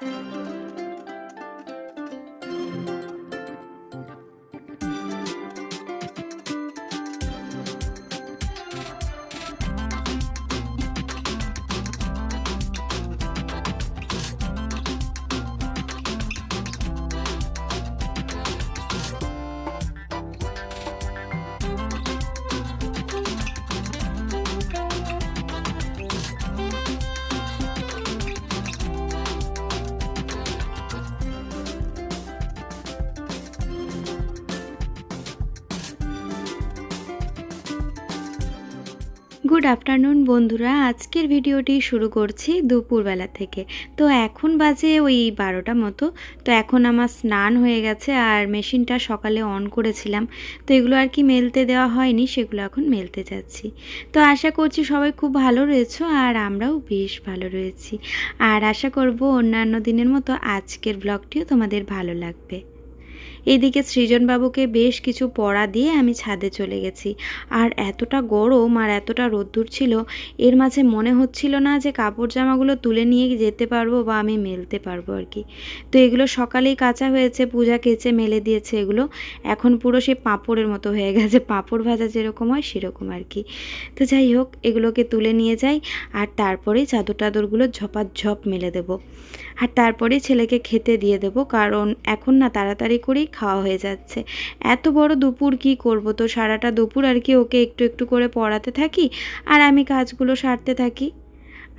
Música good afternoon বন্ধুরা। আজকের ভিডিওটি শুরু করছি দুপুরবেলা থেকে। তো এখন বাজে ওই বারোটা মতো। তো এখন আমার স্নান হয়ে গেছে আর মেশিনটা সকালে অন করেছিলাম। তো এগুলো আর কি মেলতে দেওয়া হয়নি, সেগুলো এখন মেলতে যাচ্ছি। তো আশা করছি সবাই খুব ভালো রয়েছো আর আমরাও বেশ ভালো রয়েছি। আর আশা করব অন্যান্য দিনের মতো আজকের ব্লগটিও তোমাদের ভালো লাগবে। এইদিকে সৃজনবাবুকে বেশ কিছু পড়া দিয়ে আমি ছাদে চলে গেছি। আর এতটা গরম আর এতটা রোদ্দুর ছিল, এর মাঝে মনে হচ্ছিল না যে কাপড় জামাগুলো তুলে নিয়ে যেতে পারব বা আমি মেলতে পারব আর কি। তো এগুলো সকালেই কাঁচা হয়েছে, পূজা কেচে মেলে দিয়েছে এগুলো। এখন পুরো সে পাঁপড়ের মতো হয়ে গেছে, পাঁপড় ভাজা যেরকম হয় সেরকম আর কি। তো যাই হোক, এগুলোকে তুলে নিয়ে যাই আর তারপরেই চাদর টাদরগুলো ঝপাঝপ মেলে দেবো। আর তারপরে ছেলেকে খেতে দিয়ে দেবো, কারণ এখন না তাড়াতাড়ি করেই খাওয়া হয়ে যাচ্ছে। এত বড় দুপুর কি করব? তো সারাটা দুপুর আর কি ওকে একটু একটু করে পড়াতে থাকি আর আমি কাজগুলো সারতে থাকি।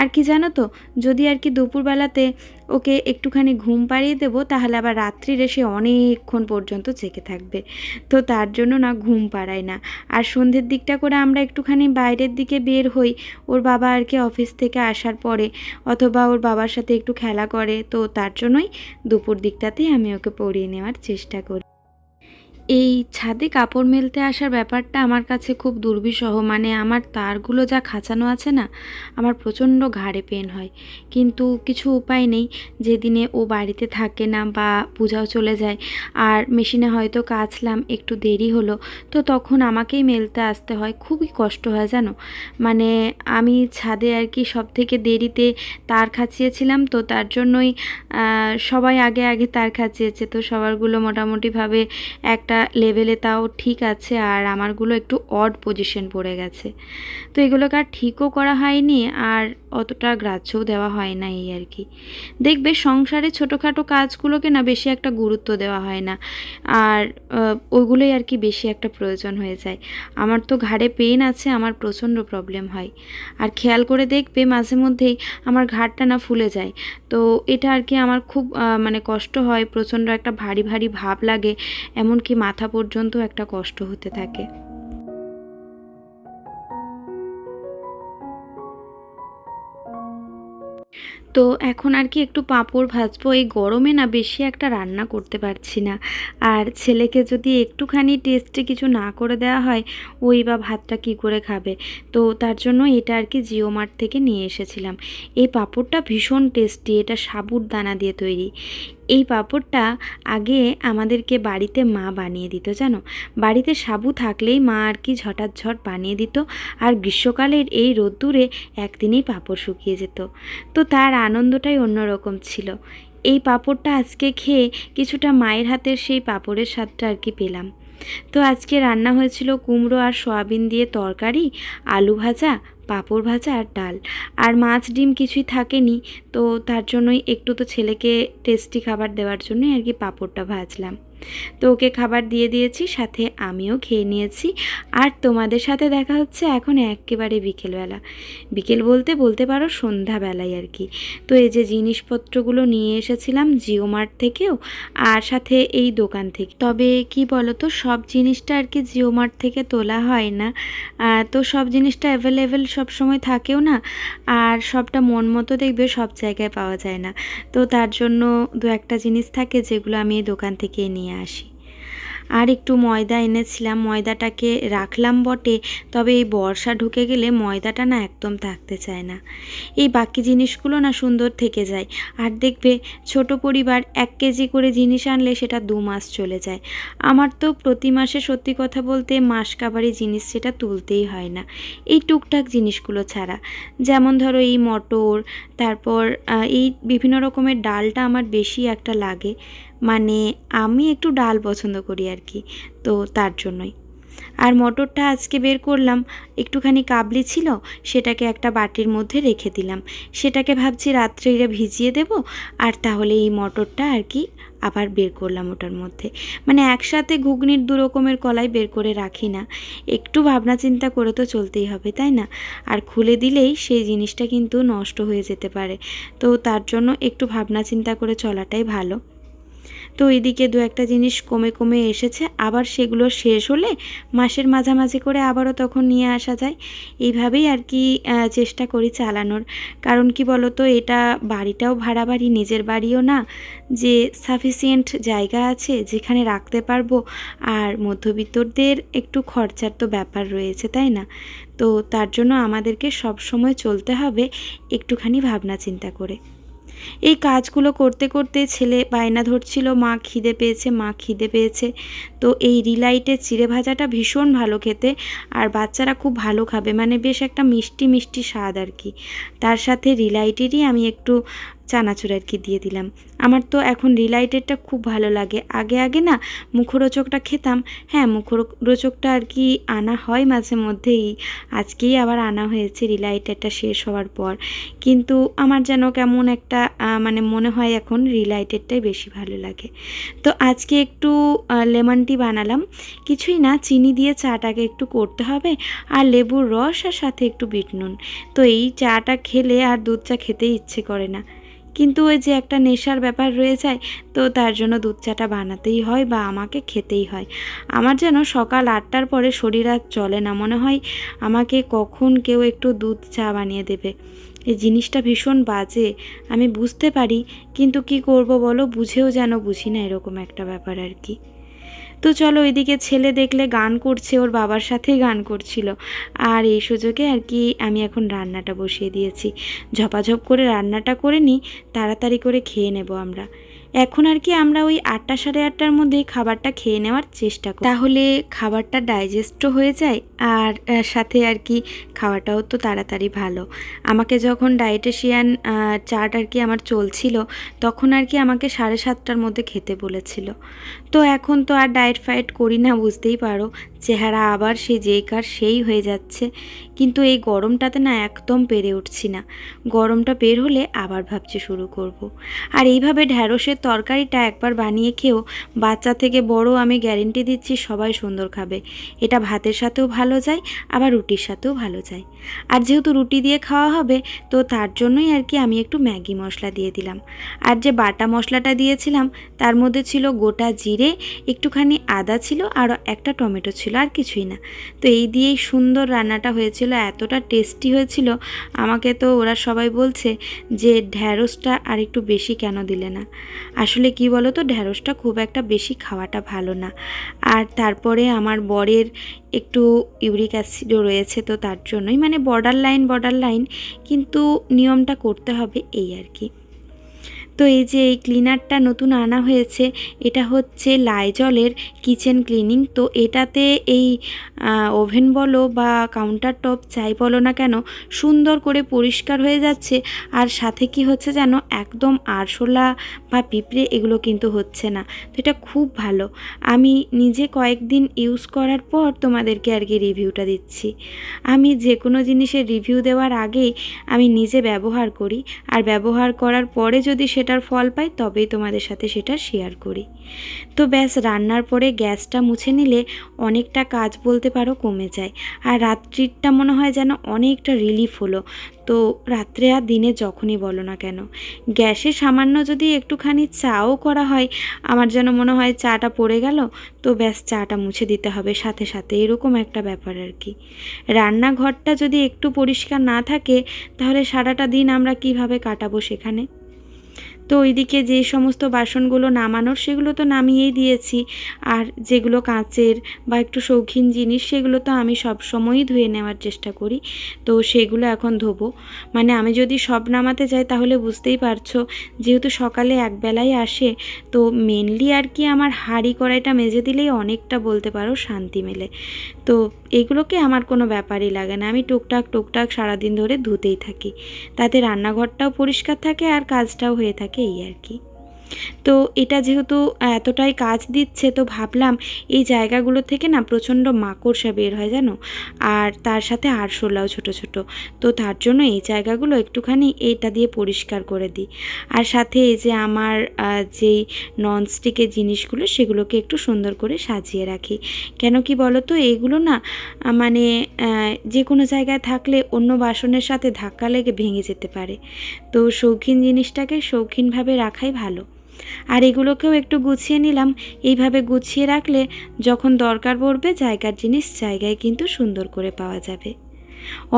আর কি জানো তো, যদি আর কি দুপুরবেলাতে ওকে একটুখানি ঘুম পাড়িয়ে দেবো, তাহলে আবার রাত্রিরে সে অনেকক্ষণ পর্যন্ত জেগে থাকবে। তো তার জন্য না ঘুম পাড়ায় না। আর সন্ধ্যের দিকটা করে আমরা একটুখানি বাইরের দিকে বের হই, ওর বাবা আর কি অফিস থেকে আসার পরে, অথবা ওর বাবার সাথে একটু খেলা করে, তো তার জন্যই দুপুর দিকটাতেই আমি ওকে পড়িয়ে নেওয়ার চেষ্টা করি। এই ছাদে কাপড় মেলতে আসার ব্যাপারটা আমার কাছে খুব দুর্বিষহ। মানে আমার তারগুলো যা খাঁচানো আছে না, আমার প্রচণ্ড ঘাড়ে পেন হয়। কিন্তু কিছু উপায় নেই যেদিনে ও বাড়িতে থাকে না বা পূজাও চলে যায়, আর মেশিনে হয়তো কাচলাম, একটু দেরি হলো, তো তখন আমাকেই মেলতে আসতে হয়। খুবই কষ্ট হয়, জানো? মানে আমি ছাদে আর কি সব থেকে দেরিতে তার খাঁচিয়েছিলাম, তো তার জন্যই সবাই আগে আগে তার খাঁচিয়েছে, তো সবারগুলো মোটামুটিভাবে একটা লেভেলে তাও ঠিক আছে আর আমারগুলো একটু অড পজিশন পড়ে গেছে। তো এগুলোকে আর ঠিকও করা হয়নি আর অতটা গ্রাহ্যও দেওয়া হয় না এই আর কি। দেখবে সংসারে ছোটোখাটো কাজগুলোকে না বেশি একটা গুরুত্ব দেওয়া হয় না। আর ওইগুলোই আর কি বেশি একটা প্রয়োজন হয়ে যায়। আমার তো ঘাড়ে পেন আছে, আমার প্রচণ্ড প্রবলেম হয়। আর খেয়াল করে দেখবে মাঝে মধ্যেই আমার ঘাড়টা না ফুলে যায়। তো এটা আর কি আমার খুব মানে কষ্ট হয়, প্রচণ্ড একটা ভারী ভারী ভাব লাগে। এমনকি মাথা পর্যন্ত একটা কষ্ট হতে থাকে। তো এখন আর কি একটু পাঁপড় ভাজবো, এই গরমে না বেশি একটা রান্না করতে পারছি না। আর ছেলেকে যদি একটুখানি টেস্টে কিছু না করে দেওয়া হয়, ওই বা ভাতটা কি করে খাবে? তো তার জন্য এটা আর কি জিও মার্ট থেকে নিয়ে এসেছিলাম। এই পাঁপড়টা ভীষণ টেস্টি এটা সাবুর দানা দিয়ে তৈরি। এই পাঁপড়টা আগে আমাদেরকে বাড়িতে মা বানিয়ে দিত, জানো? বাড়িতে সাবু থাকলেই মা আর কি ঝটাঝট বানিয়ে দিত আর গ্রীষ্মকালের এই রোদ্দুরে একদিনেই পাঁপড় শুকিয়ে যেত। তো তার আনন্দটাই অন্যরকম ছিল। এই পাঁপড়টা আজকে খেয়ে কিছুটা মায়ের হাতের সেই পাঁপড়ের স্বাদটা আর কি পেলাম। তো আজকে রান্না হয়েছিল কুমড়ো আর সয়াবিন দিয়ে তরকারি, আলু ভাজা পাঁপড় ভাজা আর ডাল। আর মাছ ডিম কিছুই থাকেনি, তো তার জন্যই একটু তো ছেলেকে টেস্টি খাবার দেওয়ার জন্যই আর কি পাঁপড়টা ভাজলাম। তো ওকে খাবার দিয়ে দিয়েছি, সাথে আমিও খেয়ে নিয়েছি। আর তোমাদের সাথে দেখা হচ্ছে এখন একেবারে বিকেলবেলা। বিকেল বলতে বলতে পারো সন্ধ্যাবেলায় আর কি। তো এই যে জিনিসপত্রগুলো নিয়ে এসেছিলাম জিও মার্ট থেকেও, আর সাথে এই দোকান থেকে। তবে কি বলো তো সব জিনিসটা আর কি জিও মার্ট থেকে তোলা হয় না। তো সব জিনিসটা অ্যাভেলেবেল সব সময় থাকেও না। আর সবটা মন মতো দেখবে সব জায়গায় পাওয়া যায় না। তো তার জন্য দু একটা জিনিস থাকে যেগুলো আমি এই দোকান থেকে নিয়ে আসি। আর একটু ময়দা এনেছিলাম, ময়দাটাকে রাখলাম বটে, তবে এই বর্ষা ঢুকে গেলে ময়দাটা না একদম থাকতে চায় না। এই বাকি জিনিসগুলো না সুন্দর থেকে যায়। আর দেখবে, ছোট পরিবার এক কেজি করে জিনিস আনলে সেটা দু মাস চলে যায়। আমার তো প্রতি মাসে সত্যি কথা বলতে মাস কাবারি জিনিস সেটা তুলতেই হয় না। এই টুকটাক জিনিসগুলো ছাড়া। যেমন ধরো এই মটর, তারপর এই বিভিন্ন রকমের ডালটা আমার বেশি একটা লাগে। মানে আমি একটু ডাল পছন্দ করি আর কি, তো তার জন্যই। আর মটরটা আজকে বের করলাম, একটুখানি কাবলি ছিল, সেটাকে একটা বাটির মধ্যে রেখে দিলাম। সেটাকে ভাবছি রাত্রিরে ভিজিয়ে দেব, আর তাহলে এই মটরটা আর কি আবার বের করলাম ওটার মধ্যে। মানে একসাথে ঘুগনির দু রকমের কলাই বের করে রাখি না, একটু ভাবনা চিন্তা করে তো চলতেই হবে, তাই না? আর খুলে দিলেই সেই জিনিসটা কিন্তু নষ্ট হয়ে যেতে পারে, তো তার জন্য একটু ভাবনা চিন্তা করে চলাটাই ভালো। তো এদিকে দু একটা জিনিস কমে কমে এসেছে, আবার সেগুলো শেষ হলে মাসের মাঝামাঝি করে আবারও তখন নিয়ে আসা যায়। এইভাবেই আর কি চেষ্টা করি চালানোর। কারণ কি বলো তো এটা বাড়িটাও ভাড়া বাড়ি নিজের বাড়িও না। যে সাফিসিয়েন্ট জায়গা আছে, যেখানে রাখতে পারব, আর মধ্যবিত্তদের একটু খরচার তো ব্যাপার রয়েছে, তাই না? তো তার জন্য আমাদেরকে সব সময় চলতে হবে, একটুখানি ভাবনা চিন্তা করে। এই কাজগুলো করতে করতে ছেলে বায়না ধরছিল, মা খিদে পেয়েছে, মা খিদে পেয়েছে। তো এই রিলাইটের চিড়ে ভাজাটা ভীষণ ভালো খেতে আর বাচ্চারা খুব ভালো খাবে। মানে বেশ একটা মিষ্টি মিষ্টি স্বাদ আর কি। তার সাথে রিলাইটেরই আমি একটু চানাচুর আর কি দিয়ে দিলাম। আমার তো এখন রিলাইটেডটা খুব ভালো লাগে। আগে আগে না মুখরোচকটা খেতাম। হ্যাঁ মুখরোচকটা আর কি আনা হয় মাঝে মধ্যেই। আজকেই আবার আনা হয়েছে, রিলাইটেডটা শেষ হওয়ার পর। কিন্তু আমার যেন কেমন একটা মানে মনে হয় এখন রিলাইটেডটাই বেশি ভালো লাগে। তো আজকে একটু লেমন টি বানালাম। কিছুই না, চিনি দিয়ে চাটাকে একটু করতে হবে। আর লেবুর রস আর সাথে একটু বিট নুন। তো এই চাটা খেলে আর দুধ চা খেতেই ইচ্ছে করে না। কিন্তু ওই যে একটা নেশার ব্যাপার রয়ে যায়, তো তার জন্য দুধ চাটা বানাতেই হয় বা আমাকে খেতেই হয়। আমার যেন সকাল আটটার পরে শরীর আর চলে না, মনে হয় আমাকে কখন কেউ একটু দুধ চা বানিয়ে দেবে। এই জিনিসটা ভীষণ বাজে, আমি বুঝতে পারি, কিন্তু কি করব বলো, বুঝেও যেন বুঝি না এরকম একটা ব্যাপার আর কি। তো চলো এদিকে ছেলে দেখলে গান করছে, ওর বাবার সাথেই গান করছিল। আর এই সুযোগে আর কি আমি এখন রান্নাটা বসিয়ে দিয়েছি। ঝপাঝপ করে রান্নাটা করে নিই, তাড়াতাড়ি করে খেয়ে নেব আমরা। এখন আর কি আমরা ওই আটটা সাড়ে আটটার মধ্যেই খাবারটা খেয়ে নেওয়ার চেষ্টা করি। তাহলে খাবারটা ডাইজেস্টও হয়ে যায় আর সাথে আর কি খাওয়াটাও তো তাড়াতাড়ি ভালো। আমাকে যখন ডায়েটেশিয়ান চার্ট আর কি আমার চলছিল, তখন আর কি আমাকে সাড়ে সাতটার মধ্যে খেতে বলেছিল। তো এখন তো আর ডায়েট ফায়েট করি না, বুঝতেই পারো। চেহারা আবার সে যেই কার সেই হয়ে যাচ্ছে। কিন্তু এই গরমটাতে না একদম পেরে উঠছি না। গরমটা বের হলে আবার ভাবছি শুরু করব। আর এইভাবে ঢ্যাঁড়সের তরকারিটা একবার বানিয়ে খেয়েও বাচ্চা থেকে বড় আমি গ্যারেন্টি দিচ্ছি সবাই সুন্দর খাবে। এটা ভাতের সাথেও ভালো যায়, আবার রুটির সাথেও ভালো যায়। আর যেহেতু রুটি দিয়ে খাওয়া হবে, তো তার জন্যই আর কি আমি একটু ম্যাগি মশলা দিয়ে দিলাম। আর যে বাটা মশলাটা দিয়েছিলাম, তার মধ্যে ছিল গোটা জিরে, একটুখানি আদা ছিল আর একটা টমেটো ছিল। আর কিছুই না। তো এই দিয়েই সুন্দর রান্নাটা হয়েছিল, এতটা টেস্টি হয়েছিল, আমাকে তো ওরা সবাই বলছে যে ঢ্যাঁড়সটা আর একটু বেশি কেন দিলে না। আসলে কি বলো তো ঢ্যাঁড়সটা খুব একটা বেশি খাওয়াটা ভালো না। আর তারপরে আমার বরের একটু ইউরিক অ্যাসিডও রয়েছে তো তার জন্যই মানে বর্ডার লাইন বর্ডার লাইন কিন্তু নিয়মটা করতে হবে এই আর কি। তো এই যে এই ক্লিনারটা নতুন আনা হয়েছে, এটা হচ্ছে লাইজলের কিচেন ক্লিনিং তো এটাতে এই ওভেন বলো বা কাউন্টার টপ যাই বলো না কেন, সুন্দর করে পরিষ্কার হয়ে যাচ্ছে। আর সাথে কি হচ্ছে যেন একদম আরশোলা বা পিঁপড়ে এগুলো কিন্তু হচ্ছে না। তো এটা খুব ভালো। আমি নিজে কয়েকদিন ইউজ করার পর তোমাদেরকে আর কি রিভিউটা দিচ্ছি। আমি যে কোনো জিনিসের রিভিউ দেওয়ার আগেই আমি নিজে ব্যবহার করি। আর ব্যবহার করার পরে যদি সেটার ফল পাই, তবেই তোমাদের সাথে সেটা শেয়ার করি। তো ব্যাস, রান্নার পরে গ্যাসটা মুছে নিলে অনেকটা কাজ বলতে পারো কমে যায়। আর রাত্রিটা মনে হয় যেন অনেকটা রিলিফ হলো। তো রাত্রে আর দিনে যখনই বলো না কেন, গ্যাসে সামান্য যদি একটুখানি চাও করা হয়, আমার যেন মনে হয় চাটা পড়ে গেল, তো ব্যাস চাটা মুছে দিতে হবে। সাথে সাথে এরকম একটা ব্যাপার আর কি। রান্নাঘরটা যদি একটু পরিষ্কার না থাকে, তাহলে সারাটা দিন আমরা কীভাবে কাটাবো সেখানে? তো ওইদিকে যে সমস্ত বাসনগুলো নামানোর সেগুলো তো নামিয়েই দিয়েছি। আর যেগুলো কাঁচের বা একটু শৌখিন জিনিস সেগুলো তো আমি সব সময়ই ধুয়ে নেওয়ার চেষ্টা করি। তো সেগুলো এখন ধোবো। মানে আমি যদি সব নামাতে যাই তাহলে বুঝতেই পারছ, যেহেতু সকালে একবেলাই আসে, তো মেনলি আর কি আমার হাঁড়ি কড়াইটা মেজে দিলেই অনেকটা বলতে পারো শান্তি মেলে। তো এগুলোকে আমার কোনো ব্যাপারই লাগে না। আমি টুকটাক টুকটাক সারাদিন ধরে ধুতেই থাকি। তাতে রান্নাঘরটাও পরিষ্কার থাকে আর কাজটাও হয়ে থাকে। এই আর কি। তো এটা যেহেতু এতটাই কাজ দিচ্ছে, তো ভাবলাম এই জায়গাগুলো থেকে না প্রচণ্ড মাকড়সা বের হয় জানো? আর তার সাথে আরশোলাও ছোট ছোট। তো তার জন্য এই জায়গাগুলো একটুখানি এইটা দিয়ে পরিষ্কার করে দিই। আর সাথে এই যে আমার যেই ননস্টিকের জিনিসগুলো, সেগুলোকে একটু সুন্দর করে সাজিয়ে রাখি। কেন কি বলো তো এইগুলো না মানে যে কোনো জায়গায় থাকলে অন্য বাসনের সাথে ধাক্কা লেগে ভেঙে যেতে পারে। তো শৌখিন জিনিসটাকে শৌখিনভাবে রাখাই ভালো। আর এগুলোকেও একটু গুছিয়ে নিলাম। এইভাবে গুছিয়ে রাখলে যখন দরকার পড়বে জায়গার জিনিস জায়গায় কিন্তু সুন্দর করে পাওয়া যাবে।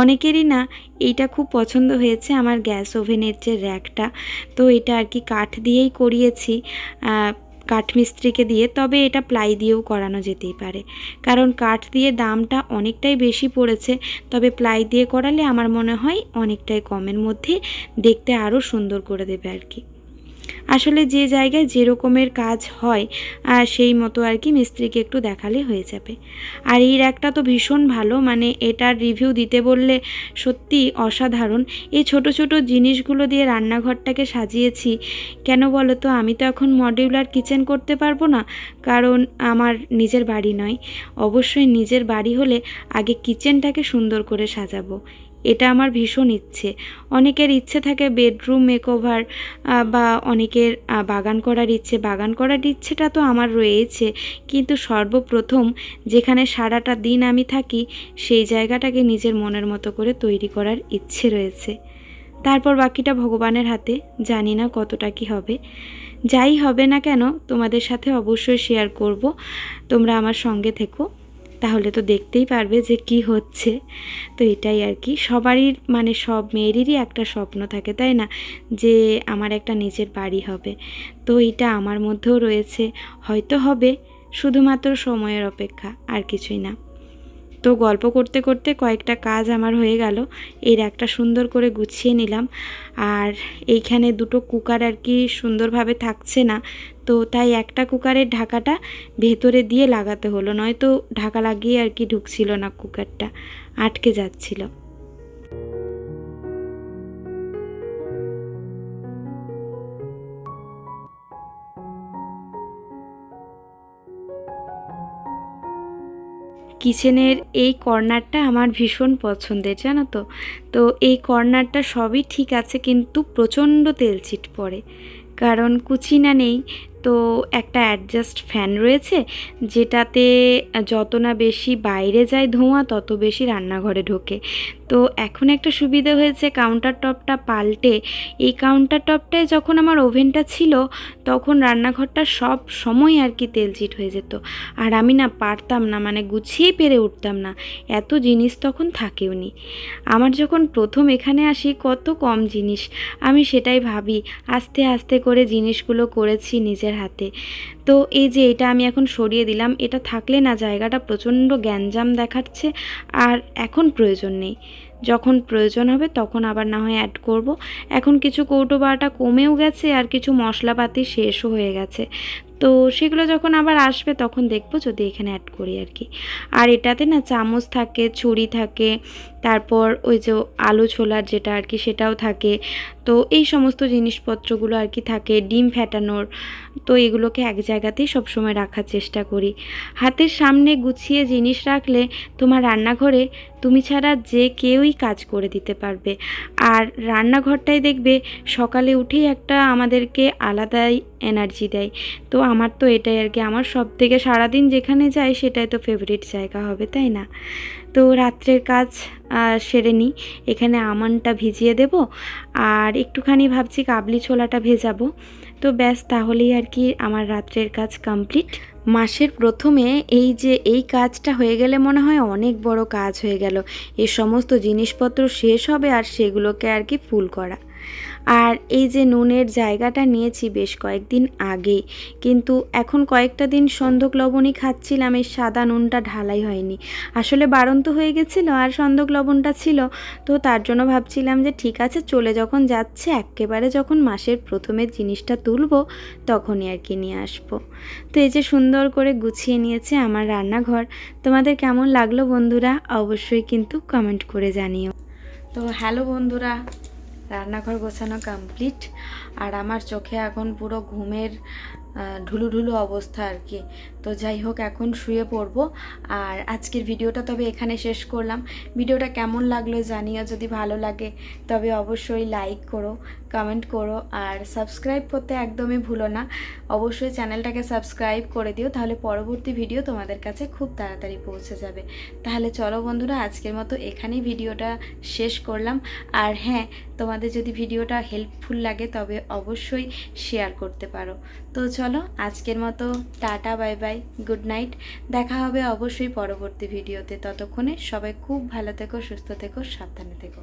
অনেকেরই না এইটা খুব পছন্দ হয়েছে আমার গ্যাস ওভেনের যে র্যাকটা। তো এটা আর কি কাঠ দিয়েই করিয়েছি কাঠমিস্ত্রিকে দিয়ে, তবে এটা প্লাই দিয়েও করানো যেতেই পারে। কারণ কাঠ দিয়ে দামটা অনেকটাই বেশি পড়েছে, তবে প্লাই দিয়ে করালে আমার মনে হয় অনেকটাই কমের মধ্যে দেখতে আরও সুন্দর করে দেবে আর কি। আসলে যে জায়গায় যে রকমের কাজ হয় সেই মতো আর কি মিস্ত্রিকে একটু দেখালে হয়ে যাবে। আর এই র্যাকটা তো ভীষণ ভালো মানে এটার রিভিউ দিতে বললে সত্যি অসাধারণ। এই ছোট ছোট জিনিসগুলো দিয়ে রান্নাঘরটাকে সাজিয়েছি, কেন বলো তো আমি তো এখন মডিউলার কিচেন করতে পারব না, কারণ আমার নিজের বাড়ি নয়। অবশ্যই নিজের বাড়ি হলে আগে কিচেনটাকে সুন্দর করে সাজাবো। এটা আমার ভীষণ ইচ্ছে। অনেকের ইচ্ছে থাকে বেডরুম মেকওভার বা অনেকের বাগান করার ইচ্ছে। বাগান করার ইচ্ছেটা তো আমার রয়েছে, কিন্তু সর্বপ্রথম যেখানে সারাটা দিন আমি থাকি, সেই জায়গাটাকে নিজের মনের মতো করে তৈরি করার ইচ্ছে রয়েছে। তারপর বাকিটা ভগবানের হাতে, জানি না কতটা কি হবে। যাই হবে না কেন, তোমাদের সাথে অবশ্যই শেয়ার করব। তোমরা আমার সঙ্গে থেকো। তাহলে তো দেখতেই পারবে যে কি হচ্ছে। তো এটাই আর কি। সবারই মানে সব মেয়েরই একটা স্বপ্ন থাকে, তাই না? যে আমার একটা নিজের বাড়ি হবে। তো এটা আমার মধ্যেও রয়েছে। হয়তো হবে, শুধুমাত্র সময়ের অপেক্ষা, আর কিছুই না। তো গল্প করতে করতে কয়েকটা কাজ আমার হয়ে গেল। এর একটা সুন্দর করে গুছিয়ে নিলাম। আর এইখানে দুটো কুকার আর কি সুন্দরভাবে থাকছে না। তো তাই একটা কুকারের ঢাকাটা ভেতরে দিয়ে লাগাতে হলো। নয়তো ঢাকা লাগিয়ে আর কি ঢুকছিল না কুকারটা। আটকে যাচ্ছিল। কিচেনের এই কর্নারটা আমার ভীষণ পছন্দের জানো তো? তো এই কর্নারটা সবই ঠিক আছে, কিন্তু প্রচণ্ড তেল ছিট পড়ে কারণ কুচিনা নেই, তো একটা অ্যাডজাস্ট ফ্যান রয়েছে, যেটাতে যত না বেশি বাইরে যায় ধোঁয়া, তত বেশি রান্নাঘরে ঢোকে। তো এখন একটা সুবিধা হয়েছে কাউন্টার টপটা পাল্টে। এই কাউন্টার টপটায় যখন আমার ওভেনটা ছিল, তখন রান্নাঘরটা সব সময় আর কি তেলচিট হয়ে যেত। আর আমি না পারতাম না মানে গুছিয়ে পেরে উঠতাম না, এত জিনিস তখন থাকেও নি আমার যখন প্রথম এখানে আসি কত কম জিনিস। আমি সেটাই ভাবি, আস্তে আস্তে করে জিনিসগুলো করেছি নিজের হাতে। তো এই যে এটা আমি এখন সরিয়ে দিলাম, এটা থাকলে না জায়গাটা প্রচণ্ড গ্যাঞ্জাম দেখাচ্ছে আর এখন প্রয়োজন নেই। যখন প্রয়োজন হবে তখন আবার না হয় অ্যাড করব। এখন কিছু কৌটো বাটা কমেও গেছে আর কিছু মশলাপাতি শেষও হয়ে গেছে। তো সেগুলো যখন আবার আসবে তখন দেখব যদি এখানে অ্যাড করি আর কি। আর এটাতে না চামচ থাকে, ছুরি থাকে তারপর ওই যে আলু ছোলার যেটা আর কি সেটাও থাকে। তো এই সমস্ত জিনিসপত্রগুলো আর কি থাকে ডিম ফেটানোর। তো এগুলোকে এক জায়গাতেই সবসময় রাখার চেষ্টা করি। হাতের সামনে গুছিয়ে জিনিস রাখলে তোমার রান্নাঘরে তুমি ছাড়া যে কেউই কাজ করে দিতে পারবে। আর রান্নাঘরটাই দেখবে সকালে উঠেই একটা আমাদেরকে আলাদাই এনার্জি দেয়। তো আমার তো এটাই আর কি, আমার সব থেকে সারাদিন যেখানে যাই সেটাই তো ফেভারিট জায়গা হবে, তাই না? তো রাত্রের কাজ সেরে নিই এখানে আমানটা ভিজিয়ে দেব আর একটুখানি ভাবছি কাবলি ছোলাটা ভেজাব। তো ব্যাস, তাহলেই আর কি আমার রাত্রের কাজ কমপ্লিট মাসের প্রথমে এই যে এই কাজটা হয়ে গেলে মনে হয় অনেক বড় কাজ হয়ে গেল। এই সমস্ত জিনিসপত্র শেষ হবে আর সেগুলোকে আর কি ফুল করা। আর এই যে নুনের জায়গাটা নিয়েছি বেশ কয়েকদিন আগে, কিন্তু এখন কয়েকটা দিন সন্ধক লবণই খাচ্ছিলাম, এই সাদা নুনটা ঢালাই হয়নি। আসলে বাড়ন্ত হয়ে গেছিল আর সন্ধক লবণটা ছিল, তো তার জন্য ভাবছিলাম যে ঠিক আছে, চলে যখন যাচ্ছে, একেবারে যখন মাসের প্রথমের জিনিসটা তুলবো, তখনই আর কি নিয়ে আসব। তো এই যে সুন্দর করে গুছিয়ে নিয়েছে আমার রান্নাঘর। তোমাদের কেমন লাগল বন্ধুরা? অবশ্যই কিন্তু কমেন্ট করে জানিও। তো হ্যালো বন্ধুরা রান্নাঘর গোছানো কমপ্লিট আর আমার চোখে এখন পুরো ঘুমের ঢুলু ঢুলু অবস্থা আর কি। তো যাই হোক, এখন শুয়ে পড়ব। আর আজকের ভিডিওটা তবে এখানে শেষ করলাম। ভিডিওটা কেমন লাগল জানিও, যদি ভালো লাগে তবে অবশ্যই লাইক করো কমেন্ট করো, আর সাবস্ক্রাইব করতে একদমই ভুলো না। অবশ্যই চ্যানেলটাকে সাবস্ক্রাইব করে দিও, তাহলে পরবর্তী ভিডিও তোমাদের কাছে খুব তাড়াতাড়ি পৌঁছে যাবে। তাহলে চলো বন্ধুরা, আজকের মতো এখানেই ভিডিওটা শেষ করলাম। আর হ্যাঁ তোমাদের যদি ভিডিওটা হেল্পফুল লাগে তবে অবশ্যই শেয়ার করতে পারো। তো চলো আজকের মতো tata, bye bye, good night. দেখা হবে অবশ্যই পরবর্তী ভিডিওতে। ততক্ষণে সবাই খুব ভালো থেকো, সুস্থ থেকো, সাবধানে থেকো।